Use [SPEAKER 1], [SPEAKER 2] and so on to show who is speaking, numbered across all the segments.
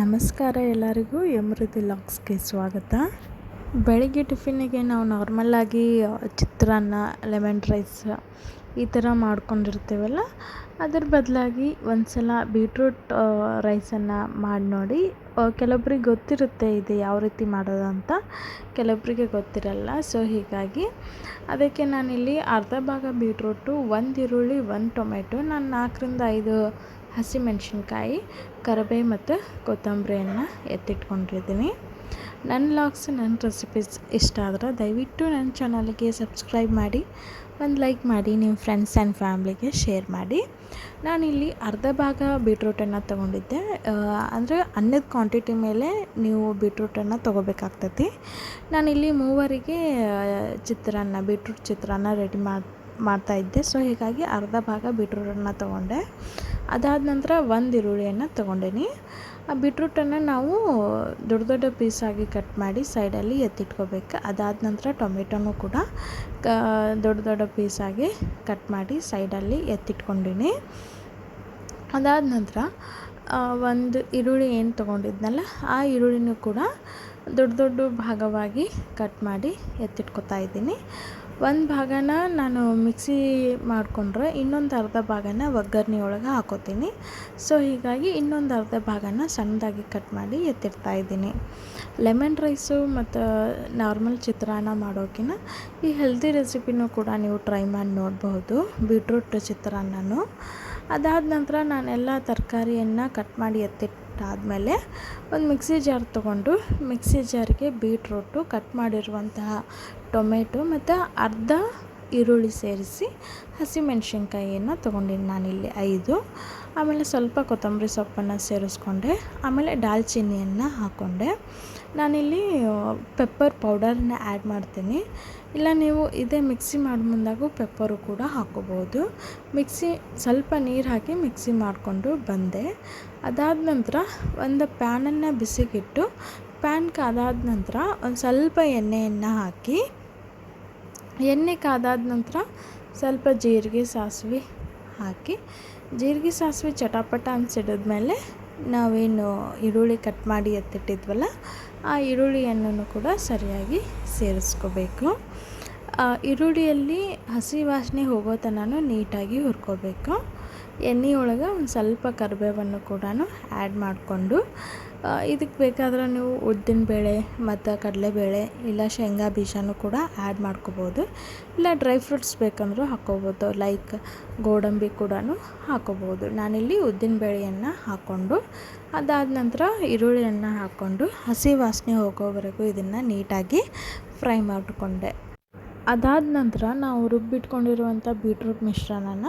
[SPEAKER 1] ನಮಸ್ಕಾರ ಎಲ್ಲರಿಗೂ ಎಮೃತಿ ಲಾಕ್ಸ್ಗೆ ಸ್ವಾಗತ. ಬೆಳಿಗ್ಗೆ ಟಿಫಿನಿಗೆ ನಾವು ನಾರ್ಮಲ್ಲಾಗಿ ಚಿತ್ರಾನ್ನ ಲೆಮನ್ ರೈಸ್ ಈ ಥರ ಮಾಡ್ಕೊಂಡಿರ್ತೀವಲ್ಲ, ಅದ್ರ ಬದಲಾಗಿ ಒಂದು ಸಲ ಬೀಟ್ರೂಟ್ ರೈಸನ್ನು ಮಾಡಿ ನೋಡಿ ಕೆಲವೊಬ್ರಿಗೆ ಗೊತ್ತಿರುತ್ತೆ ಇದು ಯಾವ ರೀತಿ ಮಾಡೋದು ಅಂತ ಕೆಲವೊಬ್ಬರಿಗೆ ಗೊತ್ತಿರಲ್ಲ. ಸೊ ಹೀಗಾಗಿ ಅದಕ್ಕೆ ನಾನಿಲ್ಲಿ ಅರ್ಧ ಭಾಗ ಬೀಟ್ರೂಟು ಒಂದು ಈರುಳ್ಳಿ, ಒಂದು ಟೊಮೆಟೊ ನಾನು ನಾಲ್ಕರಿಂದ ಐದು ಹಸಿಮೆಣ್ಸಿನ್ಕಾಯಿ, ಕರಿಬೇವು ಮತ್ತು ಕೊತ್ತಂಬರಿಯನ್ನು ಎತ್ತಿಟ್ಕೊಂಡಿದ್ದೀನಿ. ನನ್ನ ಲಾಗ್ಸ್ ನನ್ನ ರೆಸಿಪೀಸ್ ಇಷ್ಟ ಆದ್ರೆ ದಯವಿಟ್ಟು ನನ್ನ ಚಾನಲ್ಗೆ ಸಬ್ಸ್ಕ್ರೈಬ್ ಮಾಡಿ, ಒಂದು ಲೈಕ್ ಮಾಡಿ, ನಿಮ್ಮ ಫ್ರೆಂಡ್ಸ್ ಆ್ಯಂಡ್ ಫ್ಯಾಮ್ಲಿಗೆ ಶೇರ್ ಮಾಡಿ. ನಾನಿಲ್ಲಿ ಅರ್ಧ ಭಾಗ ಬೀಟ್ರೂಟನ್ನು ತೊಗೊಂಡಿದ್ದೆ. ಅಂದರೆ ಅನ್ನದ ಕ್ವಾಂಟಿಟಿ ಮೇಲೆ ನೀವು ಬೀಟ್ರೂಟನ್ನು ತೊಗೋಬೇಕಾಗ್ತೈತಿ. ನಾನಿಲ್ಲಿ ಮೂವರಿಗೆ ಚಿತ್ರಾನ್ನ ಬೀಟ್ರೂಟ್ ಚಿತ್ರಾನ್ನ ರೆಡಿ ಮಾಡಿ ಮಾಡ್ತಾಯಿದ್ದೆ ಸೊ ಹೀಗಾಗಿ ಅರ್ಧ ಭಾಗ ಬೀಟ್ರೂಟನ್ನು ತೊಗೊಂಡೆ. ಅದಾದ ನಂತರ ಒಂದು ಈರುಳ್ಳಿಯನ್ನು ತೊಗೊಂಡೀನಿ. ಆ ಬೀಟ್ರೂಟನ್ನು ನಾವು ದೊಡ್ಡ ದೊಡ್ಡ ಪೀಸಾಗಿ ಕಟ್ ಮಾಡಿ ಸೈಡಲ್ಲಿ ಎತ್ತಿಟ್ಕೋಬೇಕು. ಅದಾದ ನಂತರ ಟೊಮೆಟೊನೂ ಕೂಡ ದೊಡ್ಡ ದೊಡ್ಡ ಪೀಸಾಗಿ ಕಟ್ ಮಾಡಿ ಸೈಡಲ್ಲಿ ಎತ್ತಿಟ್ಕೊಂಡೀನಿ. ಅದಾದ ನಂತರ ಒಂದು ಈರುಳ್ಳಿ ಏನು ತೊಗೊಂಡಿದ್ನಲ್ಲ, ಆ ಈರುಳ್ಳಿನೂ ಕೂಡ ದೊಡ್ಡ ದೊಡ್ಡ ಭಾಗವಾಗಿ ಕಟ್ ಮಾಡಿ ಎತ್ತಿಟ್ಕೊತಾ ಇದ್ದೀನಿ. ಒಂದು ಭಾಗನ ನಾನು ಮಿಕ್ಸಿ ಮಾಡಿಕೊಂಡ್ರೆ ಇನ್ನೊಂದು ಅರ್ಧ ಭಾಗನ ಒಗ್ಗರಣೆ ಒಳಗೆ ಹಾಕೋತೀನಿ. ಸೊ ಹೀಗಾಗಿ ಇನ್ನೊಂದು ಅರ್ಧ ಭಾಗನ ಸಣ್ಣದಾಗಿ ಕಟ್ ಮಾಡಿ ಎತ್ತಿಡ್ತಾ ಇದ್ದೀನಿ. ಲೆಮನ್ ರೈಸು ಮತ್ತು ನಾರ್ಮಲ್ ಚಿತ್ರಾನ್ನ ಮಾಡೋಕಿನ ಈ ಹೆಲ್ದಿ ರೆಸಿಪಿನೂ ಕೂಡ ನೀವು ಟ್ರೈ ಮಾಡಿ ನೋಡಬಹುದು ಬೀಟ್ರೂಟ್ ಚಿತ್ರಾನ್ನನೂ. ಅದಾದ ನಂತರ ನಾನೆಲ್ಲ ತರಕಾರಿಯನ್ನು ಕಟ್ ಮಾಡಿ ಎತ್ತಿಟ್ಟಾದಮೇಲೆ ಒಂದು ಮಿಕ್ಸಿ ಜಾರ್ ತೊಗೊಂಡು ಮಿಕ್ಸಿ ಜಾರಿಗೆ ಬೀಟ್ರೋಟು ಕಟ್ ಮಾಡಿರುವಂತಹ ಟೊಮೆಟೊ ಮತ್ತು ಅರ್ಧ ಈರುಳ್ಳಿ ಸೇರಿಸಿ ಹಸಿಮೆಣ್ಸಿನ್ಕಾಯಿಯನ್ನು ತೊಗೊಂಡಿನಿ ನಾನಿಲ್ಲಿ ಐದು. ಆಮೇಲೆ ಸ್ವಲ್ಪ ಕೊತ್ತಂಬರಿ ಸೊಪ್ಪನ್ನು ಸೇರಿಸ್ಕೊಂಡೆ. ಆಮೇಲೆ ದಾಲ್ಚಿನ್ನಿಯನ್ನು ಹಾಕ್ಕೊಂಡೆ ನಾನಿಲ್ಲಿ ಪೆಪ್ಪರ್ ಪೌಡರನ್ನ ಆ್ಯಡ್ ಮಾಡ್ತೀನಿ. ಇಲ್ಲ, ನೀವು ಇದೇ ಮಿಕ್ಸಿ ಮಾಡಿ ಮುಂದಾಗೂ ಪೆಪ್ಪರು ಕೂಡ ಹಾಕ್ಕೋಬೋದು ಮಿಕ್ಸಿ ಸ್ವಲ್ಪ ನೀರು ಹಾಕಿ ಮಿಕ್ಸಿ ಮಾಡಿಕೊಂಡು ಬಂದೆ. ಅದಾದ ನಂತರ ಒಂದು ಪ್ಯಾನನ್ನು ಬಿಸಿಗಿಟ್ಟು ಪ್ಯಾನ್ ಕಾದಾದ ನಂತರ ಒಂದು ಸ್ವಲ್ಪ ಎಣ್ಣೆಯನ್ನು ಹಾಕಿ ಎಣ್ಣೆ ಕಾದಾದ ನಂತರ ಸ್ವಲ್ಪ ಜೀರಿಗೆ ಸಾಸಿವೆ ಹಾಕಿ, ಜೀರಿಗೆ ಸಾಸಿವೆ ಚಟಪಟ ಅನ್ಸಿಡಿದ್ಮೇಲೆ ನಾವೇನು ಈರುಳ್ಳಿ ಕಟ್ ಮಾಡಿ ಎತ್ತಿಟ್ಟಿದ್ವಲ್ಲ, ಆ ಈರುಳ್ಳಿಯನ್ನು ಕೂಡ ಸರಿಯಾಗಿ ಸೇರಿಸ್ಕೋಬೇಕು. ಈರುಳ್ಳಿಯಲ್ಲಿ ಹಸಿ ವಾಸನೆ ಹೋಗೋ ತನಕ ನೀಟಾಗಿ ಹುರ್ಕೋಬೇಕು. ಎಣ್ಣೆ ಒಳಗೆ ಒಂದು ಸ್ವಲ್ಪ ಕರಿಬೇವನ್ನು ಕೂಡ ಆ್ಯಡ್ ಮಾಡಿಕೊಂಡು ಇದಕ್ಕೆ ಬೇಕಾದ್ರೆ ನೀವು ಉದ್ದಿನಬೇಳೆ ಮತ್ತು ಕಡಲೆಬೇಳೆ ಇಲ್ಲ ಶೇಂಗಾ ಬೀಜನೂ ಕೂಡ ಆ್ಯಡ್ ಮಾಡ್ಕೋಬೋದು. ಇಲ್ಲ ಡ್ರೈ ಫ್ರೂಟ್ಸ್ ಬೇಕಂದರೂ ಹಾಕ್ಕೋಬೋದು ಲೈಕ್ ಗೋಡಂಬಿ ಕೂಡ ಹಾಕ್ಕೋಬೋದು ನಾನಿಲ್ಲಿ ಉದ್ದಿನಬೇಳೆಯನ್ನು ಹಾಕ್ಕೊಂಡು, ಅದಾದ ನಂತರ ಈರುಳ್ಳಿಯನ್ನು ಹಾಕ್ಕೊಂಡು ಹಸಿ ವಾಸನೆ ಹೋಗೋವರೆಗೂ ಇದನ್ನು ನೀಟಾಗಿ ಫ್ರೈ ಮಾಡಿಕೊಂಡೆ. ಅದಾದ ನಂತರ ನಾವು ರುಬ್ಬಿಟ್ಕೊಂಡಿರುವಂಥ ಬೀಟ್ರೂಟ್ ಮಿಶ್ರಣನ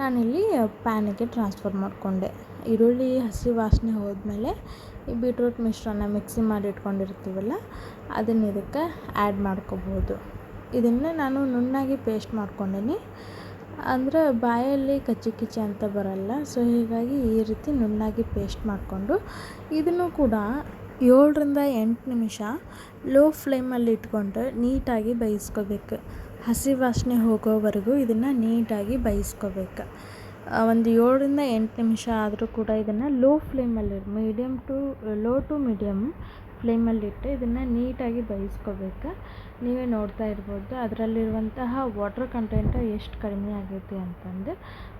[SPEAKER 1] ನಾನಿಲ್ಲಿ ಪ್ಯಾನಿಗೆ ಟ್ರಾನ್ಸ್ಫರ್ ಮಾಡಿಕೊಂಡೆ. ಈರುಳ್ಳಿ, ಹಸಿ ವಾಸನೆ ಹೋದ್ಮೇಲೆ ಈ ಬೀಟ್ರೂಟ್ ಮಿಶ್ರಣ ಮಿಕ್ಸಿ ಮಾಡಿ ಇಟ್ಕೊಂಡಿರ್ತೀವಲ್ಲ, ಅದನ್ನು ಇದಕ್ಕೆ ಆ್ಯಡ್ ಮಾಡ್ಕೋಬೋದು. ಇದನ್ನು ನಾನು ನುಣ್ಣಾಗಿ ಪೇಸ್ಟ್ ಮಾಡ್ಕೊಂಡೀನಿ. ಅಂದರೆ ಬಾಯಲ್ಲಿ ಕಚ್ಚಿ ಕಿಚ್ಚಿ ಅಂತ ಬರಲ್ಲ, ಸೊ ಹೀಗಾಗಿ ಈ ರೀತಿ ನುಣ್ಣಾಗಿ ಪೇಸ್ಟ್ ಮಾಡಿಕೊಂಡು ಇದನ್ನು ಕೂಡ ಏಳರಿಂದ ಎಂಟು ನಿಮಿಷ ಲೋ ಫ್ಲೇಮಲ್ಲಿ ಇಟ್ಕೊಂಡು ನೀಟಾಗಿ ಬೇಯಿಸ್ಕೋಬೇಕು. ಹಸಿ ವಾಸನೆ ಹೋಗೋವರೆಗೂ ಇದನ್ನು ನೀಟಾಗಿ ಬೇಯಿಸ್ಕೋಬೇಕು. ಒಂದು ಏಳರಿಂದ ಎಂಟು ನಿಮಿಷ ಆದರೂ ಕೂಡ ಇದನ್ನು ಲೋ ಫ್ಲೇಮಲ್ಲಿ medium to low to medium ಫ್ಲೇಮಲ್ಲಿಟ್ಟು ಇದನ್ನು ನೀಟಾಗಿ ಬೇಯಿಸ್ಕೋಬೇಕು ನೀವೇ ನೋಡ್ತಾ ಇರ್ಬೋದು, ಅದರಲ್ಲಿರುವಂತಹ ವಾಟರ್ ಕಂಟೆಂಟ್ ಎಷ್ಟು ಕಡಿಮೆ ಆಗೈತೆ ಅಂತಂದು.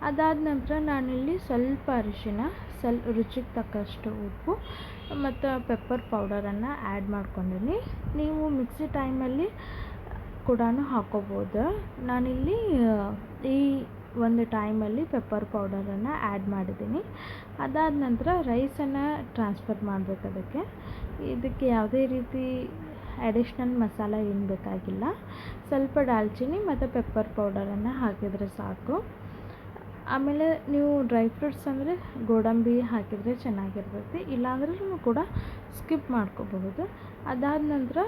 [SPEAKER 1] ಅದಾದ ನಂತರ ನಾನಿಲ್ಲಿ ಸ್ವಲ್ಪ ಅರಿಶಿನ ಸ್ವಲ್ಪ ರುಚಿಗೆ ತಕ್ಕಷ್ಟು ಉಪ್ಪು ಮತ್ತು ಪೆಪ್ಪರ್ ಪೌಡರನ್ನು ಆ್ಯಡ್ ಮಾಡ್ಕೊಂಡೀನಿ. ನೀವು ಮಿಕ್ಸಿ ಟೈಮಲ್ಲಿ ಕೂಡ ಹಾಕ್ಕೋಬೋದು. ನಾನಿಲ್ಲಿ ಈ ಒಂದು ಟೈಮಲ್ಲಿ ಪೆಪ್ಪರ್ ಪೌಡರನ್ನು ಆ್ಯಡ್ ಮಾಡಿದ್ದೀನಿ. ಅದಾದ ನಂತರ ರೈಸನ್ನು ಟ್ರಾನ್ಸ್ಫರ್ ಮಾಡಬೇಕು ಅದಕ್ಕೆ. ಇದಕ್ಕೆ ಯಾವುದೇ ರೀತಿ ಅಡಿಷ್ನಲ್ ಮಸಾಲ ಏನು ಬೇಕಾಗಿಲ್ಲ. ಸ್ವಲ್ಪ ದಾಲ್ಚಿನ್ನಿ ಮತ್ತು ಪೆಪ್ಪರ್ ಪೌಡರನ್ನು ಹಾಕಿದರೆ ಸಾಕು. ಆಮೇಲೆ ನೀವು ಡ್ರೈ ಫ್ರೂಟ್ಸ್ ಅಂದರೆ ಗೋಡಂಬಿ ಹಾಕಿದರೆ ಚೆನ್ನಾಗಿರ್ತೈತಿ. ಇಲ್ಲಾಂದ್ರೂ ಕೂಡ ಸ್ಕಿಪ್ ಮಾಡ್ಕೋಬಹುದು. ಅದಾದ ನಂತರ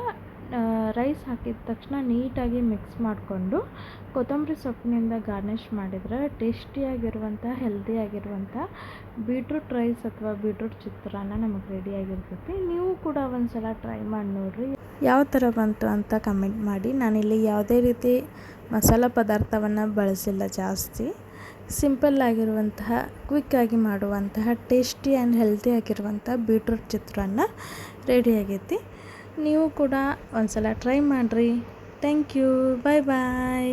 [SPEAKER 1] ರೈಸ್ ಹಾಕಿದ ತಕ್ಷಣ ನೀಟಾಗಿ ಮಿಕ್ಸ್ ಮಾಡಿಕೊಂಡು ಕೊತ್ತಂಬರಿ ಸೊಪ್ಪಿನಿಂದ ಗಾರ್ನಿಷ್ ಮಾಡಿದರೆ ಟೇಸ್ಟಿಯಾಗಿರುವಂಥ ಹೆಲ್ದಿಯಾಗಿರುವಂಥ ಬೀಟ್ರೂಟ್ ರೈಸ್ ಅಥವಾ ಬೀಟ್ರೂಟ್ ಚಿತ್ರಾನ್ನ ನಮಗೆ ರೆಡಿಯಾಗಿರ್ತೈತಿ ನೀವು ಕೂಡ ಒಂದು ಸಲ ಟ್ರೈ ಮಾಡಿ ನೋಡಿರಿ. ಯಾವ ಥರ ಬಂತು ಅಂತ ಕಮೆಂಟ್ ಮಾಡಿ. ನಾನಿಲ್ಲಿ ಯಾವುದೇ ರೀತಿ ಮಸಾಲ ಪದಾರ್ಥವನ್ನು ಬಳಸಿಲ್ಲ ಜಾಸ್ತಿ. ಸಿಂಪಲ್ ಆಗಿರುವಂತಹ ಕ್ವಿಕ್ಕಾಗಿ ಮಾಡುವಂತಹ ಟೇಸ್ಟಿ ಆ್ಯಂಡ್ ಹೆಲ್ದಿ ಆಗಿರುವಂಥ ಬೀಟ್ರೂಟ್ ಚಿತ್ರಾನ್ನ ರೆಡಿ ಆಗೈತಿ. ನೀವು ಕೂಡ ಒಂದ್ಸಲ ಟ್ರೈ ಮಾಡಿರಿ. Thank you bye bye